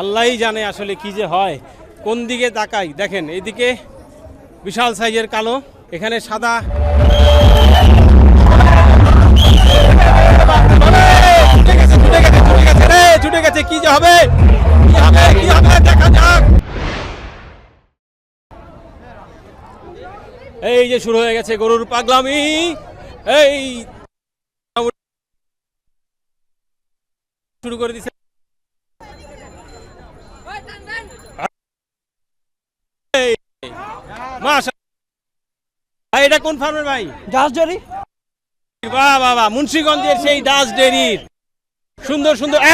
আল্লাহই জানে আসলে কি যে হয়। কোন দিকে তাকাই? দেখেন এদিকে বিশাল সাইজের কালো এখানে সাদা। ছুটে গেছে, কি যে হবে? যাক। এই যে শুরু হয়ে গেছে গরুর পাগলামি। এই শুরু করে দিছে এই, মাশা- ভাই এটা কোন ফার্মের ভাই? জাহাজজরি বাহ বাহ বাহ মুন্সিগঞ্জের সেই দাস ডেরির। সুন্দর সুন্দর।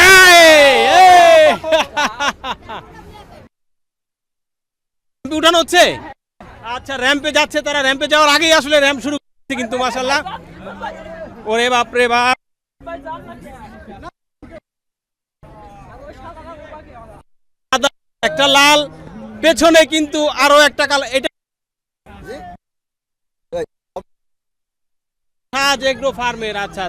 উঠানো হচ্ছে? আচ্ছা র্যাম্পে যাচ্ছে তারা। র্যাম্পে যাওয়ার আগেই আসলে র্যাম্প শুরু করছে কিন্তু মাশাল্লাহ ওরে বাপ রে বাপ। একটা লাল পেছনে কিন্তু আরও একটা কাল। এটা সাজ এগ্রো ফার্মের আচ্ছা।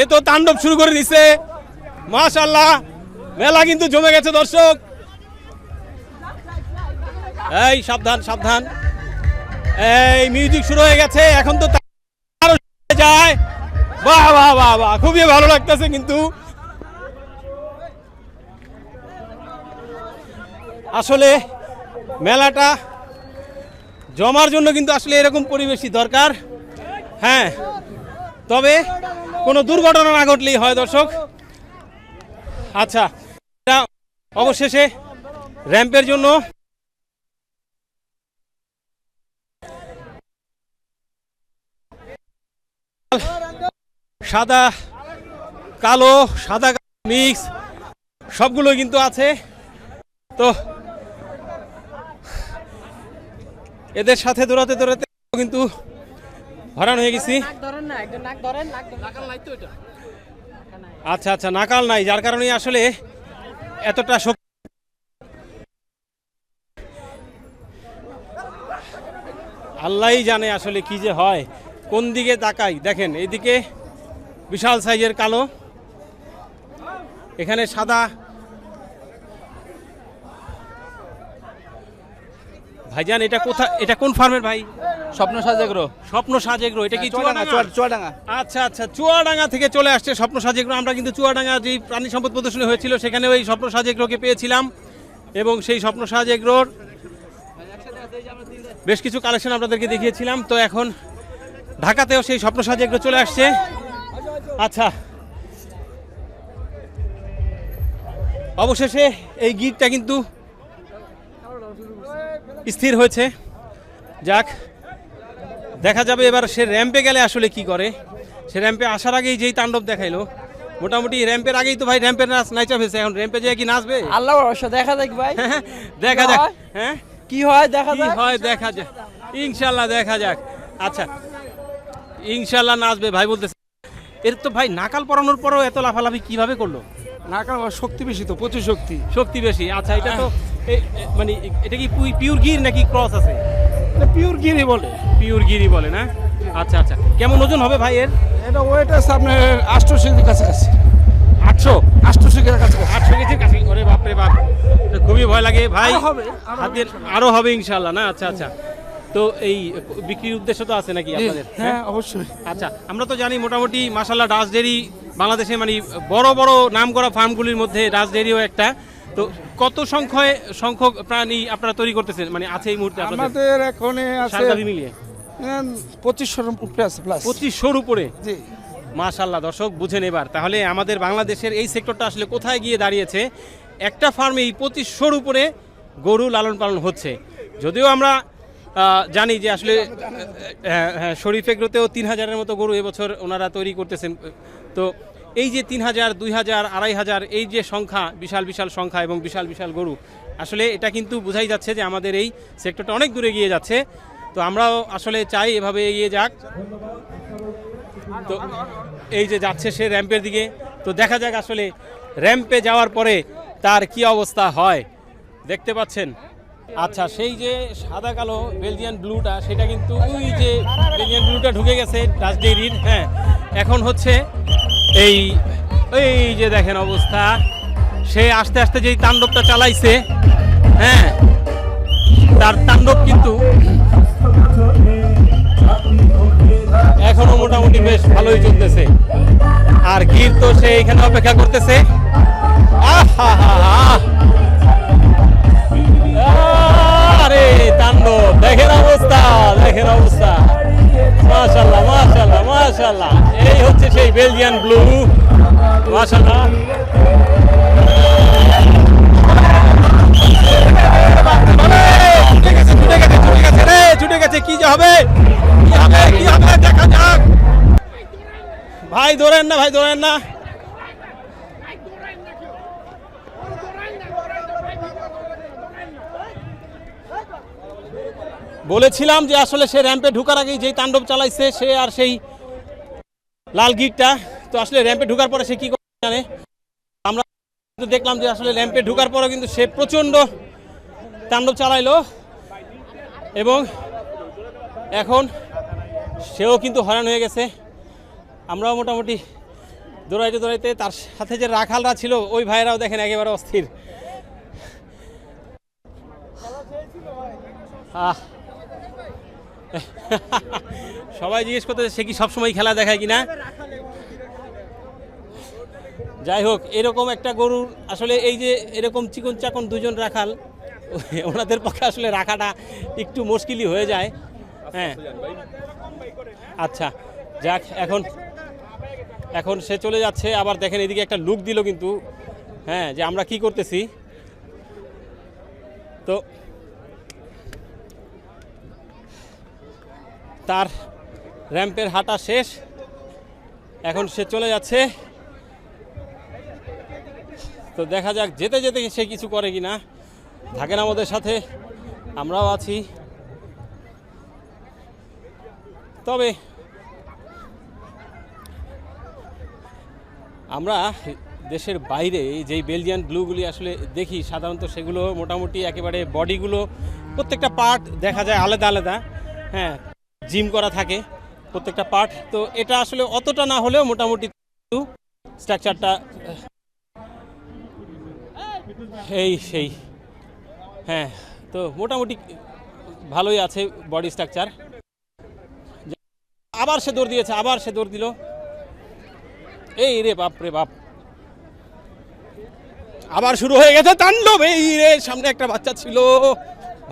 এ তো তাণ্ডব শুরু করে দিছে। মাশাল্লাহ মেলা কিন্তু জমে গেছে, দর্শক। এই, সাবধান সাবধান। এই, মিউজিক শুরু হয়ে গেছে, এখন তো যায়। বাহ বাহ বাহ বাহ, খুবই ভালো লাগতেছে কিন্তু। আসলে মেলাটা জমার জন্য কিন্তু আসলে এরকম পরিবেশই দরকার। হ্যাঁ তবে কোনো দুর্ঘটনা না ঘটলেই হয় দর্শক। আচ্ছা এটা অবশেষে র্যাম্পের জন্য সাদা, কালো, সাদা মিক্স সবগুলো কিন্তু আছে। তো এদের সাথে দৌড়াতে দৌড়াতে কিন্তু হরান হয়ে গেছি। আচ্ছা আচ্ছা নাকাল নাই যার কারণে আসলে এতটা শক্তি আল্লাহই জানে আসলে কি যে হয়। কোন দিকে তাকাই? দেখেন এইদিকে বিশাল সাইজের কালো। এখানে সাদা ভাইজান এটা কোথা এটা কোন ফার্মের ভাই? স্বপ্ন সাজেগ্রো। স্বপ্ন সাজেগ্রো এটা কি চুয়াডাঙ্গা। চুয়াডাঙ্গা? চুয়াডাঙ্গা। আচ্ছা আচ্ছা চুয়াডাঙ্গা থেকে চলে আসছে স্বপ্ন সাজেগ্রো। আমরা কিন্তু চুয়াডাঙ্গা যে প্রাণী সম্পদ প্রদর্শনী হয়েছিল সেখানে ওই স্বপ্ন সাজেগ্রোকে পেয়েছিলাম এবং সেই স্বপ্ন সাজেগ্রোর বেশ কিছু কালেকশন আপনাদেরকে দেখিয়েছিলাম। তো এখন ঢাকাতেও সেই স্বপ্ন সাজেগ্রো চলে আসছে। আচ্ছা অবশেষে এই গিটটা কিন্তু স্থির হয়েছে। যাক দেখা যাবে এবার সে র্যাম্পে গেলে আসলে কি করে। সে র্যাম্পে আসার আগেই যেই তাণ্ডব দেখাইলো। মোটামুটি র্যাম্পের আগেই তো ভাই র্যাম্পের নাচ নাইচা ফেলছে এখন র্যাম্পে যেয়ে কি নাচবে? আল্লাহ ভরসা দেখা যাক ভাই। দেখা যাক। হ্যাঁ? কি হয় দেখা কি যাক। হয় দেখা যাক। ইনশাল্লাহ দেখা যাক। আচ্ছা ইনশাল্লাহ নাচবে। ভাই বলতেছে এর তো ভাই নাকাল পরানোর পরেও এত লাফালাফি কীভাবে করল? নাকাল শক্তি বেশি তো প্রচুর শক্তি। শক্তি বেশি। আচ্ছা এটা তো এ- মানে এটা কি পিওর গির নাকি ক্রস আছে? পিওর গিরি বলে। পিওর গিরি বলে না? আচ্ছা আচ্ছা। কেমন ওজন হবে ভাই এর? এটা ওয়েট আছে আপনার আষ্টশো কাছাকাছি। আটশো? আষ্টশো কাছাকাছি। আটশো কেজির কাছে ওরে বাপরে বাপ। খুবই ভয় লাগে ভাই। হবে, আরও হাতের আরও হবে ইনশাল্লাহ না? আচ্ছা আচ্ছা। তো এই বিক্রির উদ্দেশ্য তো আছে নাকি আপনাদের? হ্যাঁ অবশ্যই। আচ্ছা আমরা তো জানি মোটামুটি মাসাল্লাহ ডাস ডেরি বাংলাদেশে মানে বড় বড় নাম করা ফার্মগুলির মধ্যে ডাস ডেরিও একটা। তো কত সংখ্যায় সংখ্যক প্রাণী আপনারা তৈরি করতেছেন? মানে আছে এই মুহূর্তে আমাদের এখন আছে মিলিয়ে। পঁচিশশোর উপরে আছে প্লাস পঁচিশশোর উপরে? জি। মাশাল্লাহ দর্শক বুঝেন এবার। তাহলে আমাদের বাংলাদেশের এই সেক্টরটা আসলে কোথায় গিয়ে দাঁড়িয়েছে? একটা ফার্মে এই পঁচিশশোর উপরে গরু লালন পালন হচ্ছে। যদিও আমরা জানি যে আসলে হ্যাঁ, হ্যাঁ, শরীফ এগ্রোতেও তিন হাজারের মতো গরু এবছর ওনারা তৈরি করতেছেন। তো এই যে তিন হাজার, দুই হাজার, আড়াই হাজার, এই যে সংখ্যা, বিশাল বিশাল সংখ্যা এবং বিশাল বিশাল গরু, আসলে এটা কিন্তু বোঝাই যাচ্ছে যে আমাদের এই সেক্টরটা অনেক দূরে এগিয়ে যাচ্ছে। তো আমরাও আসলে চাই এভাবে এগিয়ে যাক। তো এই যে যাচ্ছে সে র্যাম্পের দিকে। তো দেখা যাক আসলে র্যাম্পে যাওয়ার পরে তার কি অবস্থা হয়। দেখতে পাচ্ছেন? আচ্ছা সেই যে সাদা কালো বেলজিয়ান ব্লুটা, সেটা কিন্তু ওই যে বেলজিয়ান ব্লুটা ঢুকে গেছে ডাস্ট হ্যাঁ। এখন হচ্ছে এই এই যে দেখেন অবস্থা। সে আস্তে আস্তে যেই তাণ্ডবটা চালাইছে হ্যাঁ তার তাণ্ডব কিন্তু এখনও মোটামুটি বেশ ভালোই চলতেছে। আর গির তো সে এখানে অপেক্ষা করতেছে। আরে, তাণ্ডব, দেখেন অবস্থা দেখেন অবস্থা। মাশাল্লাহ মাশাল্লাহ মাশাল্লাহ এই হচ্ছে সেই বেলজিয়ান ব্লু ভাই ধরেন না ভাই ধরেন না বলেছিলাম যে আসলে সে র্যাম্পে ঢুকার আগেই যেই তাণ্ডব চালাইছে সে আর সেই লাল গিটটা, তো আসলে র্যাম্পে ঢুকার পরে সে কি জানে আমরা দেখলাম যে আসলে র্যাম্পে ঢুকার পরে কিন্তু সে প্রচণ্ড তাণ্ডব চালাইলো। এবং এখন সেও কিন্তু হয়রান হয়ে গেছে। আমরাও মোটামুটি দৌড়াইতে দৌড়াইতে তার সাথে যে রাখালরা ছিল, ওই ভাইয়েরাও দেখেন একেবারে অস্থির। আহ। সবাই জিজ্ঞেস করতে সে কি সবসময় খেলা দেখায় কিনা? যাই হোক, এরকম একটা গরুর আসলে এই যে এরকম চিকন চাকন দুজন রাখাল, ওনাদের পক্ষে আসলে রাখাটা একটু মুশকিলই হয়ে যায়। হ্যাঁ। আচ্ছা যাক, এখন এখন সে চলে যাচ্ছে, আবার দেখেন এদিকে একটা লুক দিল কিন্তু। হ্যাঁ যে আমরা কি করতেছি? তো, তার র্যাম্পের হাঁটা শেষ। এখন সে চলে যাচ্ছে। তো দেখা যাক, যেতে যেতে সে কিছু করে কি না থাকেন আমাদের সাথে, আমরাও আছি। তবে আমরা দেশের বাইরে যেই বেলজিয়ান ব্লুগুলি আসলে দেখি, সাধারণত সেগুলো মোটামুটি একেবারে বডিগুলো প্রত্যেকটা পার্ট দেখা যায় আলাদা আলাদা। হ্যাঁ জিম করা থাকে প্রত্যেকটা পার্ট তো এটা আসলে অতটা না হলেও মোটামুটি স্ট্রাকচারটা এই সেই। হ্যাঁ তো মোটামুটি ভালোই আছে বডি স্ট্রাকচার আবার সে দৌড় দিয়েছে, আবার সে দৌড় দিল। এই রে বাপ রে বাপ। আবার শুরু হয়ে গেছে তাণ্ডব। এই রে, সামনে একটা বাচ্চা ছিল।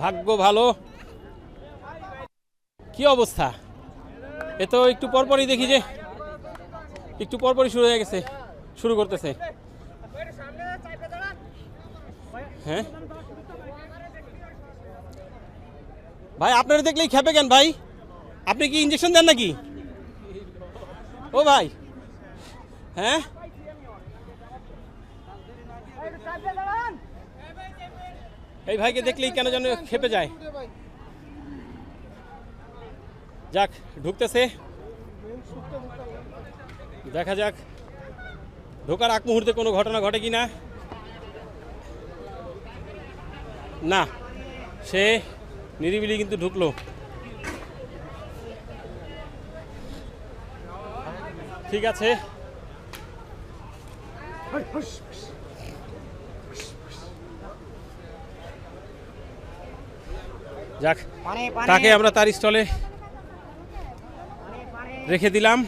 ভাগ্য ভালো। কি অবস্থা? এ তো একটু পরপরই দেখি যে, একটু পরপরই শুরু হয়ে গেছে, শুরু করতেছে। হ্যাঁ? ভাই, আপনারা দেখলেই খেপে কেন ভাই। আপনি কি ইঞ্জেকশন দেন নাকি? ও ভাই। হ্যাঁ? এই ভাইকে দেখলেই কেন যেন খেপে যায়। যাক, ঢুকতেছে। দেখা যাক। ঢোকার আগ মুহূর্তে কোনো ঘটনা ঘটে কি না না সে নিরিবিলি কিন্তু ঢুকলো। ঠিক আছে। যাক তাকে আমরা তার স্টলে রেখে দিলাম।